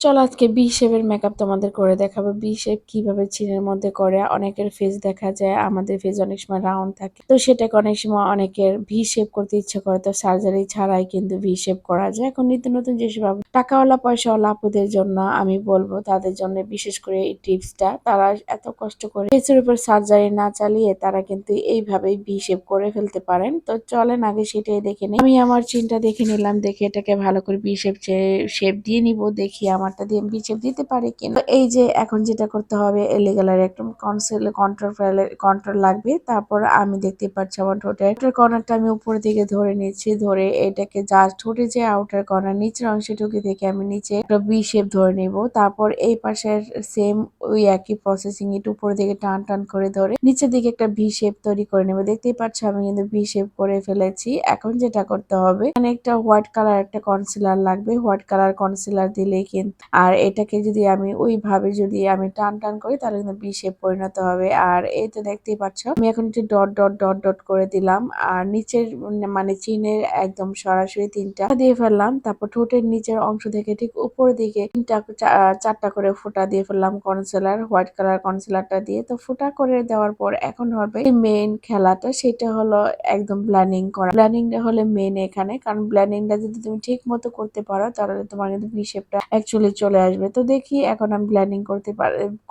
চলো আজকে বি শেপের মেকআপ তোমাদের করে দেখাবো। বি শেপ কীভাবে চিনের মধ্যে করে, অনেকের ফেস দেখা যায়, আমাদের ফেস অনেক সময় রাউন্ড থাকে। তো সেটাকে অনেক সময় অনেকের ভি শেপ করতে ইচ্ছে করে, তো সার্জারি ছাড়াই কিন্তু ভি শেপ করা যায়। এখন নিত্য নতুন যেসব টাকাওয়ালা পয়সাওয়ালা আপুদের জন্য আমি বলব, তাদের জন্য বিশেষ করে এই টিপসটা তারা এত কষ্ট করে ফেসের উপর সার্জারি না চালিয়ে তারা কিন্তু এইভাবেই ভি শেপ করে ফেলতে পারেন। তো চলেন আগে সেটাই দেখে নিই। আমি আমার চিনটা দেখে নিলাম, দেখে এটাকে ভালো করে ভি শেপ শেপ দিয়ে নিব, দেখি আমার আমারটা দিয়ে বিচেপ দিতে পারি কিনা। এই যে এখন যেটা করতে হবে এলি কালার একটু কনসিল কন্ট্রোল কন্ট্রোল লাগবে। তারপর আমি দেখতে পাচ্ছি আমার ঠোঁটের কর্নারটা আমি উপর দিকে ধরে নিচ্ছি, ধরে এটাকে যা ঠোঁটে যে আউটার কর্নার নিচের অংশটুকু থেকে আমি নিচে একটা বি শেপ ধরে নিব। তারপর এই পাশের সেম ওই একই প্রসেসিং একটু উপর দিকে টান টান করে ধরে নিচের দিকে একটা ভি শেপ তৈরি করে নেব। দেখতেই পাচ্ছ আমি কিন্তু ভি শেপ করে ফেলেছি। এখন যেটা করতে হবে, এখানে একটা হোয়াইট কালার একটা কনসিলার লাগবে। হোয়াইট কালার কনসিলার দিলে কিন্তু আর এটাকে যদি আমি ওইভাবে যদি আমি টান টান করি, তাহলে কিন্তু বি শেপ পরিণত হবে। আর এই তো দেখতেই পাচ্ছ, আমি এখন একটু ডট ডট ডট ডট করে দিলাম। আর নিচের মানে চিনের একদম সরাসরি তিনটা দিয়ে ফেললাম। তারপর ঠোঁটের নিচের অংশ থেকে ঠিক উপর দিকে তিনটা চারটা করে ফোটা দিয়ে ফেললাম কনসিলার হোয়াইট কালার কনসিলারটা দিয়ে। তো ফোটা করে দেওয়ার পর এখন হবে মেইন খেলাটা, সেটা হলো একদম ব্ল্যান্ডিং করা। ব্ল্যান্ডিংটা হলে মেন এখানে, কারণ ব্ল্যান্ডিংটা যদি তুমি ঠিক মতো করতে পারো, তাহলে তোমার কিন্তু বি শেপটা অ্যাকচুয়ালি চলে আসবে। তো দেখি এখন আমি ব্ল্যান্ডিং করতে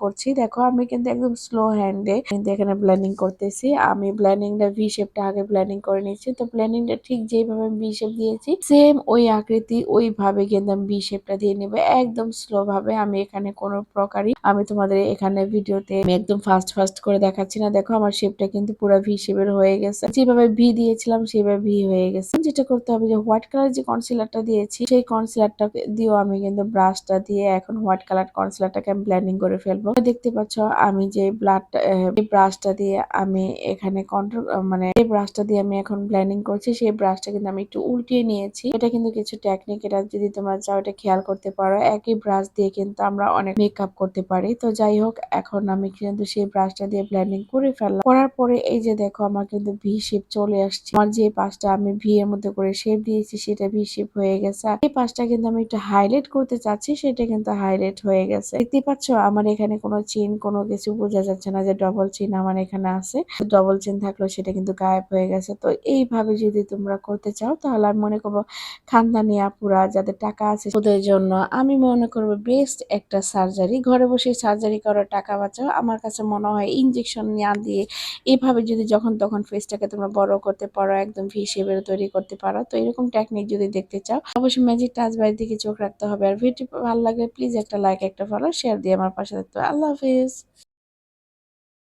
করছি। দেখো আমি কিন্তু একদম স্লো হ্যান্ডে কিন্তু এখানে ব্ল্যান্ডিং করতেছি। আমি ব্ল্যান্ডিংটা ভি শেপটা আগে ব্ল্যান্ডিং করে নিচ্ছি তো ব্ল্যান্ডিংটা ঠিক যেভাবে আমি ভি শেপ দিয়েছি সেম ওই আকৃতি ওইভাবে কিন্তু আমি ভি শেপটা দিয়ে নেব। একদম স্লো ভাবে আমি এখানে কোনো প্রকারই আমি তোমাদের এখানে ভিডিওতে আমি একদম ফাস্ট ফাস্ট করে দেখাচ্ছি না। দেখো আমার শেপটা কিন্তু পুরো ভি শেপের হয়ে গেছে। যেভাবে ভি দিয়েছিলাম সেভাবে ভি হয়ে গেছে। যেটা করতে হবে যে হোয়াইট কালার যে কনসিলারটা দিয়েছি, সেই কনসিলারটা দিয়েও আমি কিন্তু ব্রাশটা দিয়ে এখন হোয়াইট কালার কনসিলারটাকে আমি ব্লেন্ডিং করে ফেলব। দেখতে পাচ্ছ, আমি যে ব্লাড ব্রাশটা দিয়ে আমি এখানে কন্ট্রোল মানে এই ব্রাশটা দিয়ে আমি এখন ব্লেন্ডিং করছি, সেই ব্রাশটা কিন্তু আমি একটু উল্টিয়ে নিয়েছি। এটা কিন্তু কিছু টেকনিক এটা যদি তোমরা চাও, এটা খেয়াল করতে পারো। একই ব্রাশ দিয়ে কিন্তু আমরা অনেক মেকআপ করতে পারি। তো যাই হোক, এখন আমি কিন্তু সেই ব্রাশটা দিয়ে ব্লেন্ডিং করে ফেললাম। করার পরে এই যে দেখো, আমার কিন্তু ভি শেপ চলে আসছে। আমার যে পাশটা আমি ভি এর মধ্যে করে শেপ দিয়েছি, সেটা ভি শেপ হয়ে গেছে। এই পাশটা কিন্তু আমি একটু হাইলাইট করতে চাচ্ছি সেটা কিন্তু হাইলাইট হয়ে গেছে। দেখতে পাচ্ছ, আমার এখানে কোনো চিন কোনো কিছু বোঝা যাচ্ছে না যে ডবল চিন আমার এখানে আছে। ডবল চিন থাকলেও সেটা কিন্তু গায়েব হয়ে গেছে। তো এইভাবে যদি তোমরা করতে চাও, তাহলে আমি মনে করব খানদানি আপুরা যাদের টাকা আছে ওদের জন্য আমি মনে করব বেস্ট একটা সার্জারি ঘরে বসে সার্জারি করার টাকা বাঁচাও। আমার কাছে মনে হয় ইঞ্জেকশন না দিয়ে এভাবে যদি যখন তখন ফেসটাকে তোমরা বড় করতে পারো, একদম ভি শেপের তৈরি করতে পারো। তো এরকম টেকনিক যদি দেখতে চাও, অবশ্যই ম্যাজিক টাচ বাড়ির দিকে চোখ রাখতে হবে। আর ভিডিও ভালো লাগে প্লিজ একটা লাইক একটা ফলো শেয়ার দিয়ে আমার পাশে থাকতে আল্লাহ হাফিজ।